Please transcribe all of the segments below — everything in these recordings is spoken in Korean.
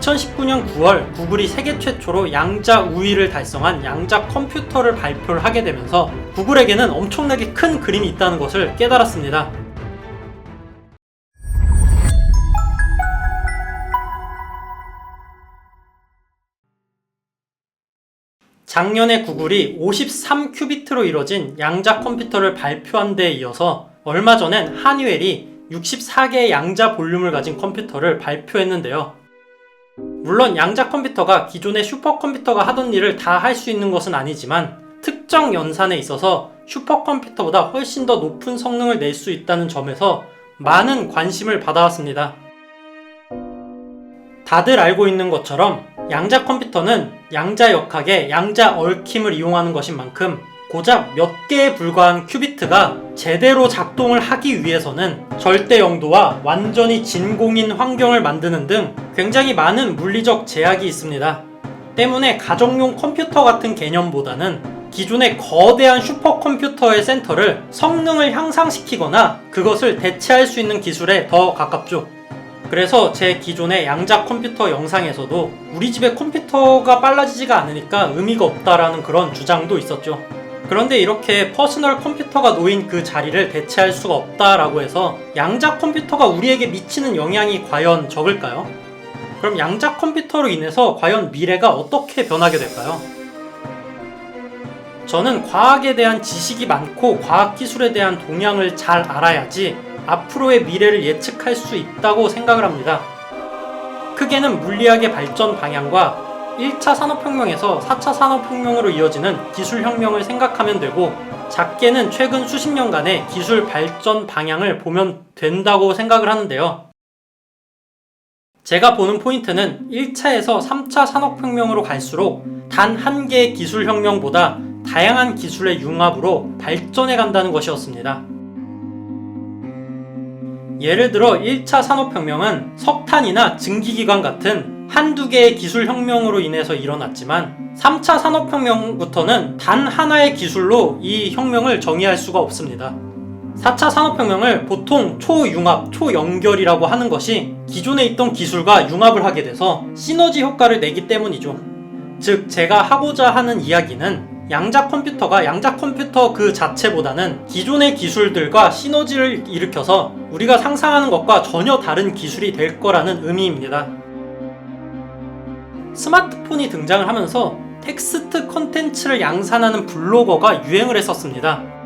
2019년 9월 구글이 세계 최초로 양자 우위를 달성한 양자 컴퓨터를 발표를 하게 되면서 구글에게는 엄청나게 큰 그림이 있다는 것을 깨달았습니다. 작년에 구글이 53큐비트로 이뤄진 양자 컴퓨터를 발표한 데에 이어서 얼마 전엔 하니웰이 64개의 양자 볼륨을 가진 컴퓨터를 발표했는데요. 물론 양자 컴퓨터가 기존의 슈퍼컴퓨터가 하던 일을 다 할 수 있는 것은 아니지만 특정 연산에 있어서 슈퍼컴퓨터보다 훨씬 더 높은 성능을 낼 수 있다는 점에서 많은 관심을 받아왔습니다. 다들 알고 있는 것처럼 양자 컴퓨터는 양자 역학의 양자 얽힘을 이용하는 것인 만큼 고작 몇 개에 불과한 큐비트가 제대로 작동을 하기 위해서는 절대 영도와 완전히 진공인 환경을 만드는 등 굉장히 많은 물리적 제약이 있습니다. 때문에 가정용 컴퓨터 같은 개념보다는 기존의 거대한 슈퍼컴퓨터의 센터를 성능을 향상시키거나 그것을 대체할 수 있는 기술에 더 가깝죠. 그래서 제 기존의 양자 컴퓨터 영상에서도 우리 집에 컴퓨터가 빨라지지가 않으니까 의미가 없다라는 그런 주장도 있었죠. 그런데 이렇게 퍼스널 컴퓨터가 놓인 그 자리를 대체할 수가 없다라고 해서 양자 컴퓨터가 우리에게 미치는 영향이 과연 적을까요? 그럼 양자 컴퓨터로 인해서 과연 미래가 어떻게 변하게 될까요? 저는 과학에 대한 지식이 많고 과학 기술에 대한 동향을 잘 알아야지 앞으로의 미래를 예측할 수 있다고 생각을 합니다. 크게는 물리학의 발전 방향과 1차 산업혁명에서 4차 산업혁명으로 이어지는 기술혁명을 생각하면 되고, 작게는 최근 수십 년간의 기술 발전 방향을 보면 된다고 생각을 하는데요. 제가 보는 포인트는 1차에서 3차 산업혁명으로 갈수록 단 한 개의 기술혁명보다 다양한 기술의 융합으로 발전해 간다는 것이었습니다. 예를 들어 1차 산업혁명은 석탄이나 증기기관 같은 한두 개의 기술혁명으로 인해서 일어났지만 3차 산업혁명부터는 단 하나의 기술로 이 혁명을 정의할 수가 없습니다. 4차 산업혁명을 보통 초융합, 초연결이라고 하는 것이 기존에 있던 기술과 융합을 하게 돼서 시너지 효과를 내기 때문이죠. 즉, 제가 하고자 하는 이야기는 양자 컴퓨터가 양자 컴퓨터 그 자체보다는 기존의 기술들과 시너지를 일으켜서 우리가 상상하는 것과 전혀 다른 기술이 될 거라는 의미입니다. 스마트폰이 등장을 하면서 텍스트 컨텐츠를 양산하는 블로거가 유행을 했었습니다.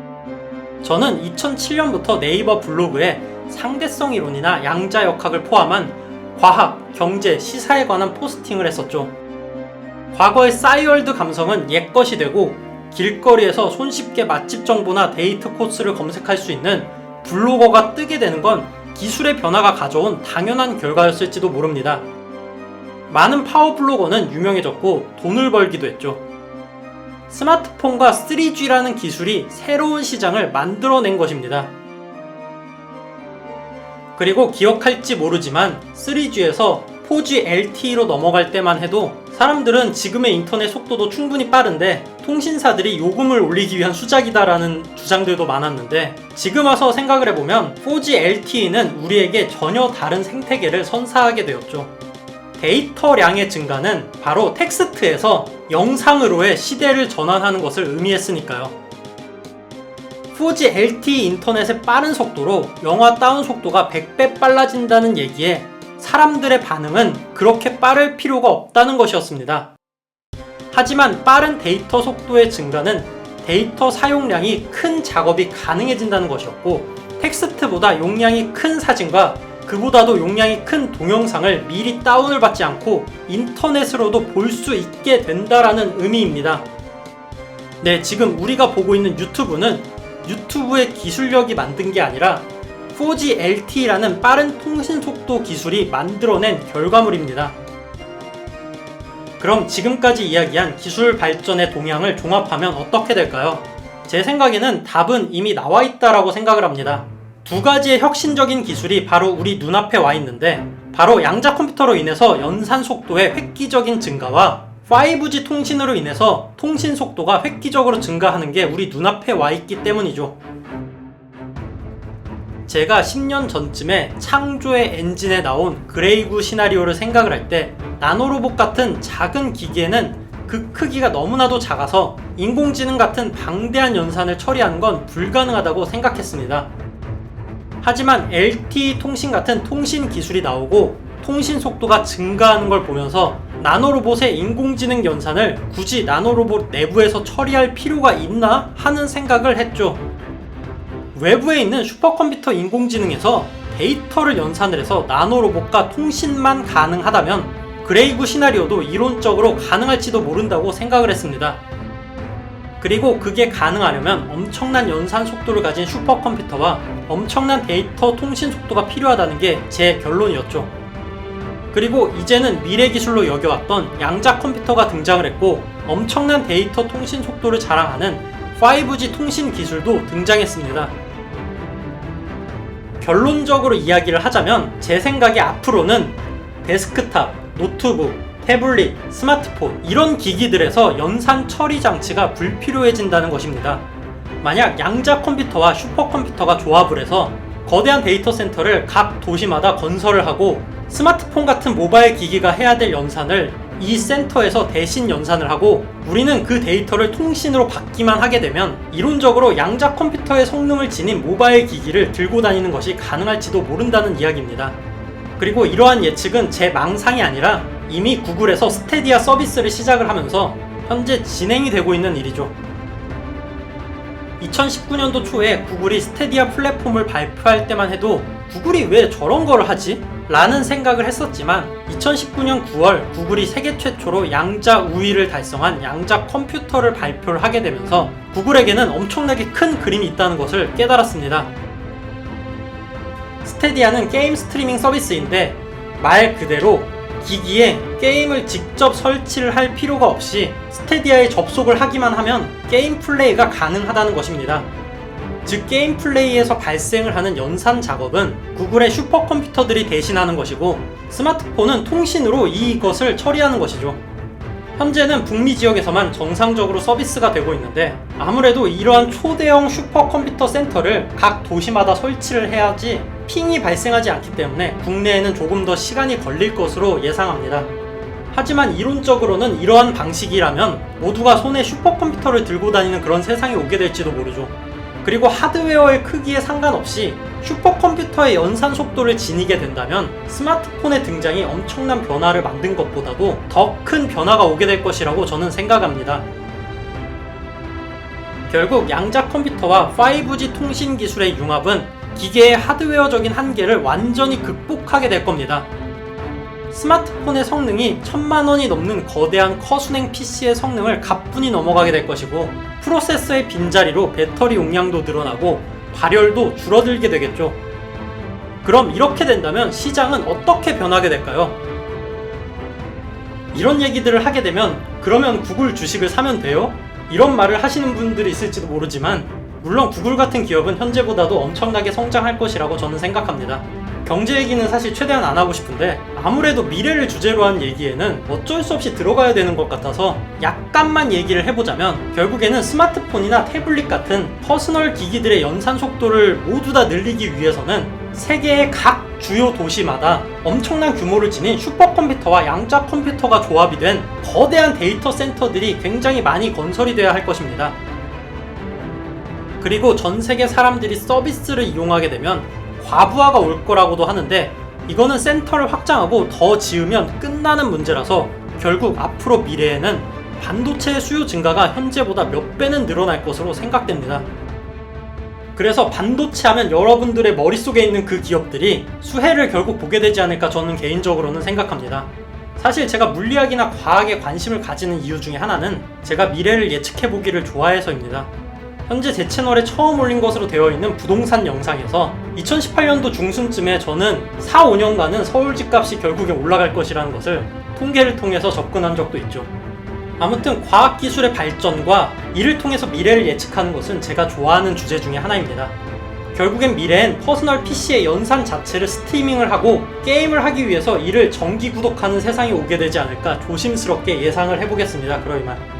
저는 2007년부터 네이버 블로그에 상대성 이론이나 양자 역학을 포함한 과학, 경제, 시사에 관한 포스팅을 했었죠. 과거의 싸이월드 감성은 옛것이 되고 길거리에서 손쉽게 맛집 정보나 데이트 코스를 검색할 수 있는 블로거가 뜨게 되는 건 기술의 변화가 가져온 당연한 결과였을지도 모릅니다. 많은 파워 블로거는 유명해졌고 돈을 벌기도 했죠. 스마트폰과 3G라는 기술이 새로운 시장을 만들어낸 것입니다. 그리고 기억할지 모르지만 3G에서 4G LTE로 넘어갈 때만 해도 사람들은 지금의 인터넷 속도도 충분히 빠른데 통신사들이 요금을 올리기 위한 수작이다라는 주장들도 많았는데 지금 와서 생각을 해보면 4G LTE는 우리에게 전혀 다른 생태계를 선사하게 되었죠. 데이터량의 증가는 바로 텍스트에서 영상으로의 시대를 전환하는 것을 의미했으니까요. 4G LTE 인터넷의 빠른 속도로 영화 다운 속도가 100배 빨라진다는 얘기에 사람들의 반응은 그렇게 빠를 필요가 없다는 것이었습니다. 하지만 빠른 데이터 속도의 증가는 데이터 사용량이 큰 작업이 가능해진다는 것이었고 텍스트보다 용량이 큰 사진과 그보다도 용량이 큰 동영상을 미리 다운을 받지 않고 인터넷으로도 볼 수 있게 된다라는 의미입니다. 네, 지금 우리가 보고 있는 유튜브는 유튜브의 기술력이 만든 게 아니라 4G LTE라는 빠른 통신 속도 기술이 만들어낸 결과물입니다. 그럼 지금까지 이야기한 기술 발전의 동향을 종합하면 어떻게 될까요? 제 생각에는 답은 이미 나와 있다라고 생각을 합니다. 두 가지의 혁신적인 기술이 바로 우리 눈앞에 와 있는데, 바로 양자 컴퓨터로 인해서 연산 속도의 획기적인 증가와 5G 통신으로 인해서 통신 속도가 획기적으로 증가하는 게 우리 눈앞에 와 있기 때문이죠. 제가 10년 전쯤에 창조의 엔진에 나온 그레이구 시나리오를 생각을 할 때 나노로봇 같은 작은 기기에는 그 크기가 너무나도 작아서 인공지능 같은 방대한 연산을 처리하는 건 불가능하다고 생각했습니다. 하지만 LTE 통신 같은 통신 기술이 나오고 통신 속도가 증가하는 걸 보면서 나노로봇의 인공지능 연산을 굳이 나노로봇 내부에서 처리할 필요가 있나 하는 생각을 했죠. 외부에 있는 슈퍼컴퓨터 인공지능에서 데이터를 연산을 해서 나노로봇과 통신만 가능하다면 그레이구 시나리오도 이론적으로 가능할지도 모른다고 생각을 했습니다. 그리고 그게 가능하려면 엄청난 연산 속도를 가진 슈퍼컴퓨터와 엄청난 데이터 통신 속도가 필요하다는 게 제 결론이었죠. 그리고 이제는 미래 기술로 여겨왔던 양자 컴퓨터가 등장을 했고 엄청난 데이터 통신 속도를 자랑하는 5G 통신 기술도 등장했습니다. 결론적으로 이야기를 하자면 제 생각에 앞으로는 데스크탑, 노트북, 태블릿, 스마트폰 이런 기기들에서 연산 처리 장치가 불필요해진다는 것입니다. 만약 양자 컴퓨터와 슈퍼컴퓨터가 조합을 해서 거대한 데이터 센터를 각 도시마다 건설을 하고 스마트폰 같은 모바일 기기가 해야 될 연산을 이 센터에서 대신 연산을 하고 우리는 그 데이터를 통신으로 받기만 하게 되면 이론적으로 양자 컴퓨터의 성능을 지닌 모바일 기기를 들고 다니는 것이 가능할지도 모른다는 이야기입니다. 그리고 이러한 예측은 제 망상이 아니라 이미 구글에서 스테디아 서비스를 시작을 하면서 현재 진행이 되고 있는 일이죠. 2019년도 초에 구글이 스테디아 플랫폼을 발표할 때만 해도 구글이 왜 저런 걸 하지? 라는 생각을 했었지만 2019년 9월 구글이 세계 최초로 양자 우위를 달성한 양자 컴퓨터를 발표를 하게 되면서 구글에게는 엄청나게 큰 그림이 있다는 것을 깨달았습니다. 스테디아는 게임 스트리밍 서비스인데 말 그대로 기기에 게임을 직접 설치를 할 필요가 없이 스테디아에 접속을 하기만 하면 게임 플레이가 가능하다는 것입니다. 즉 게임 플레이에서 발생을 하는 연산 작업은 구글의 슈퍼컴퓨터들이 대신하는 것이고 스마트폰은 통신으로 이것을 처리하는 것이죠. 현재는 북미 지역에서만 정상적으로 서비스가 되고 있는데 아무래도 이러한 초대형 슈퍼컴퓨터 센터를 각 도시마다 설치를 해야지 핑이 발생하지 않기 때문에 국내에는 조금 더 시간이 걸릴 것으로 예상합니다. 하지만 이론적으로는 이러한 방식이라면 모두가 손에 슈퍼컴퓨터를 들고 다니는 그런 세상이 오게 될지도 모르죠. 그리고 하드웨어의 크기에 상관없이 슈퍼컴퓨터의 연산 속도를 지니게 된다면 스마트폰의 등장이 엄청난 변화를 만든 것보다도 더 큰 변화가 오게 될 것이라고 저는 생각합니다. 결국 양자 컴퓨터와 5G 통신 기술의 융합은 기계의 하드웨어적인 한계를 완전히 극복하게 될 겁니다. 스마트폰의 성능이 천만 원이 넘는 거대한 커순행 PC의 성능을 가뿐히 넘어가게 될 것이고 프로세서의 빈자리로 배터리 용량도 늘어나고 발열도 줄어들게 되겠죠. 그럼 이렇게 된다면 시장은 어떻게 변하게 될까요? 이런 얘기들을 하게 되면 그러면 구글 주식을 사면 돼요? 이런 말을 하시는 분들이 있을지도 모르지만 물론 구글 같은 기업은 현재보다도 엄청나게 성장할 것이라고 저는 생각합니다. 경제 얘기는 사실 최대한 안 하고 싶은데 아무래도 미래를 주제로 한 얘기에는 어쩔 수 없이 들어가야 되는 것 같아서 약간만 얘기를 해보자면 결국에는 스마트폰이나 태블릿 같은 퍼스널 기기들의 연산 속도를 모두 다 늘리기 위해서는 세계의 각 주요 도시마다 엄청난 규모를 지닌 슈퍼컴퓨터와 양자 컴퓨터가 조합이 된 거대한 데이터 센터들이 굉장히 많이 건설이 되어야 할 것입니다. 그리고 전 세계 사람들이 서비스를 이용하게 되면 과부하가 올 거라고도 하는데 이거는 센터를 확장하고 더 지으면 끝나는 문제라서 결국 앞으로 미래에는 반도체의 수요 증가가 현재보다 몇 배는 늘어날 것으로 생각됩니다. 그래서 반도체 하면 여러분들의 머릿속에 있는 그 기업들이 수혜를 결국 보게 되지 않을까 저는 개인적으로는 생각합니다. 사실 제가 물리학이나 과학에 관심을 가지는 이유 중에 하나는 제가 미래를 예측해 보기를 좋아해서입니다. 현재 제 채널에 처음 올린 것으로 되어 있는 부동산 영상에서 2018년도 중순쯤에 저는 4, 5년간은 서울 집값이 결국에 올라갈 것이라는 것을 통계를 통해서 접근한 적도 있죠. 아무튼 과학기술의 발전과 이를 통해서 미래를 예측하는 것은 제가 좋아하는 주제 중에 하나입니다. 결국엔 미래엔 퍼스널 PC의 연산 자체를 스트리밍을 하고 게임을 하기 위해서 이를 정기 구독하는 세상이 오게 되지 않을까 조심스럽게 예상을 해보겠습니다. 그럼 이만.